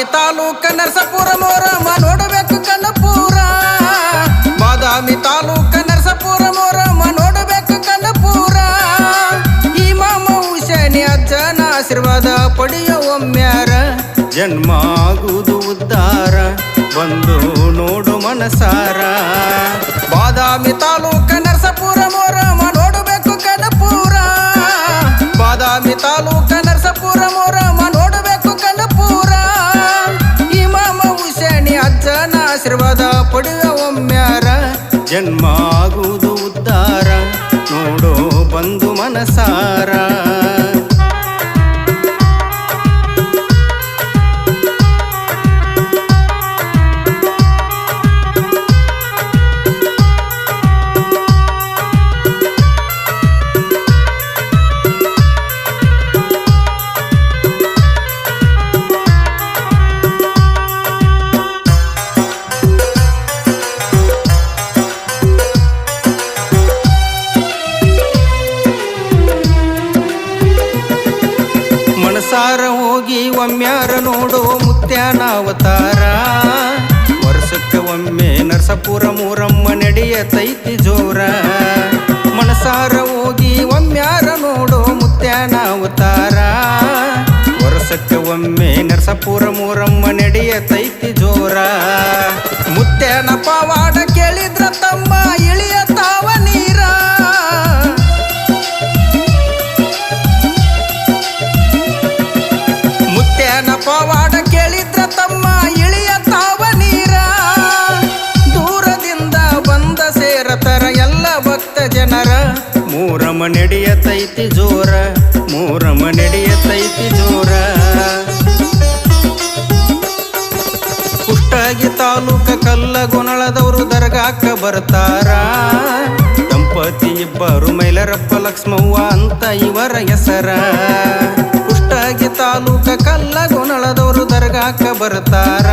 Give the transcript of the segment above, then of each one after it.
ಬಾದಾಮಿ ತಾಲೂಕ ನರಸಪುರ ಮೋರಮ್ಮ ನೋಡಬೇಕು ಕನಪುರ. ಬಾದಾಮಿ ತಾಲೂಕ ನರಸಪುರ ಮೋರಮ್ಮ ನೋಡಬೇಕು ಕನಪುರ. ಈ ಮಾಮ ಹುಸೇನಿ ಅಜ್ಜನ ಆಶೀರ್ವಾದ ಪಡೆಯೋ ಒಮ್ಮ್ಯಾರ ಜನ್ಮ ಆಗುವುದು ಉದ್ಧಾರ ಬಂದು ನೋಡು ಮನಸಾರ. ಬಾದಾಮಿ ತಾಲೂಕ ಆಶೀರ್ವಾದ ಪಡೆದ ಒಮ್ಮ್ಯಾರ ಜನ್ಮ ಆಗುವುದು ಉದ್ಧಾರ ನೋಡೋ ಬಂದು ಮನಸಾರಾ ಮನಸಾರ. ಒಮ್ಮ್ಯಾರ ನೋಡೋ ಮುತ್ಯಾನ ಅವತಾರ ವರ್ಷಕ್ಕೆ ಒಮ್ಮೆ ನರಸಪುರ ಮೂರಮ್ಮ ನಡೆಯತೈತಿ ಜೋರ. ಮನಸಾರ ಹೋಗಿ ಒಮ್ಮ್ಯಾರ ನೋಡೋ ಮುತ್ಯಾನ ಅವತಾರ ವರ್ಷಕ್ಕೆ ಒಮ್ಮೆ ನರಸಪುರ ಮೂರಮ ನಡೆಯತೈತಿ ಜೋರ, ಮೂರಮ್ಮ ನಡೆಯತೈತಿ ಜೋರ. ಕುಷ್ಟಗಿ ತಾಲೂಕ ಕಲ್ಲಗುಣಳದವರು ದರ್ಗಾಕ ಬರ್ತಾರ. ದಂಪತಿ ಇಬ್ಬರು ಮೈಲರಪ್ಪ ಲಕ್ಷ್ಮವ್ವ ಅಂತ ಇವರ ಹೆಸರ. ಕುಷ್ಟಗಿ ತಾಲೂಕ ಕಲ್ಲಗುಣಳದವರು ದರ್ಗಾಕ ಬರ್ತಾರ.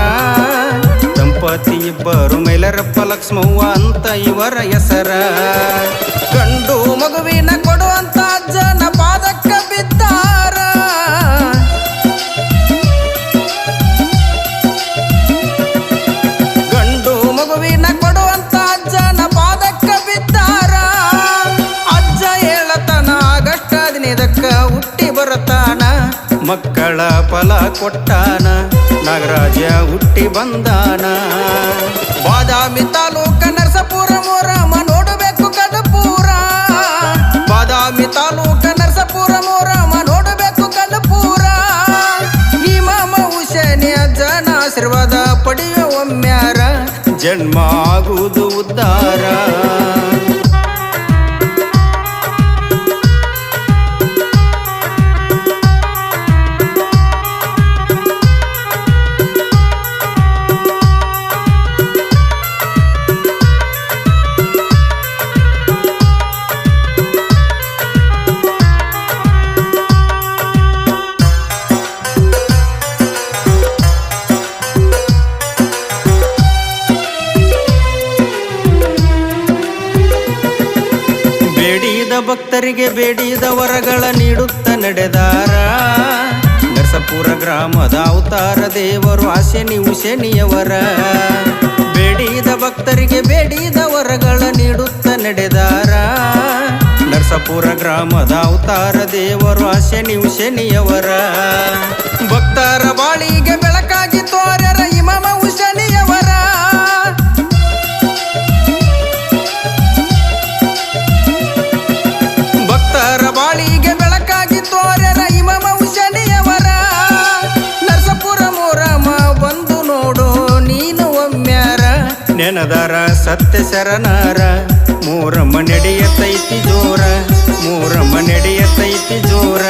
ದಂಪತಿ ಇಬ್ಬರು ಮೈಲರಪ್ಪ ಲಕ್ಷ್ಮವ್ವ ಅಂತ ಇವರ ಹೆಸರ. ಗಂಡು ಮಗುವಿನ ಮಕ್ಕಳ ಫಲ ಕೊಟ್ಟಾನ ನಾಗರಾಜ ಹುಟ್ಟಿ ಬಂದಾನ. ಬಾದಾಮಿ ತಾಲೂಕ ನರಸಪುರ ಮೋರಮ್ಮ ನೋಡಬೇಕು ಕಲಪೂರ. ಬಾದಾಮಿ ತಾಲೂಕ ನರಸಪುರ ಮೋರಮ್ಮ ನೋಡಬೇಕು ಕಲಪೂರ. ಈ ಮಾಮ ಜನ ಆಶೀರ್ವಾದ ಪಡೆಯುವ ಒಮ್ಮ್ಯಾರ ಜನ್ಮ ಆಗುವುದು ಉದ್ಧಾರ ಭಕ್ತರಿಗೆ ಬೇಡಿದ ವರಗಳ ನೀಡುತ್ತ ನಡೆದಾರ. ನರಸಪುರ ಗ್ರಾಮದ ಅವತಾರ ದೇವರು ಆಶನಿ ಉಶನಿಯವರ ಬೇಡಿದ ಭಕ್ತರಿಗೆ ಬೇಡಿದ ವರಗಳ ನೀಡುತ್ತ ನಡೆದಾರ. ನರಸಪುರ ಗ್ರಾಮದ ಅವತಾರ ದೇವರು ಆಶನಿ ಉಶನಿಯವರ ಭಕ್ತರ ಬಾಳಿಗೆ ಬೆಳಕಾಗಿ ತೋರ್ಯರ ಸತ್ಯ ಶರಣರ ಮೂರಮ್ಮ ನಡೆಯತೈತಿ ಜೋರ ಮೂರಮ್ಮ ನಡೆಯತೈತಿ ಜೋರ.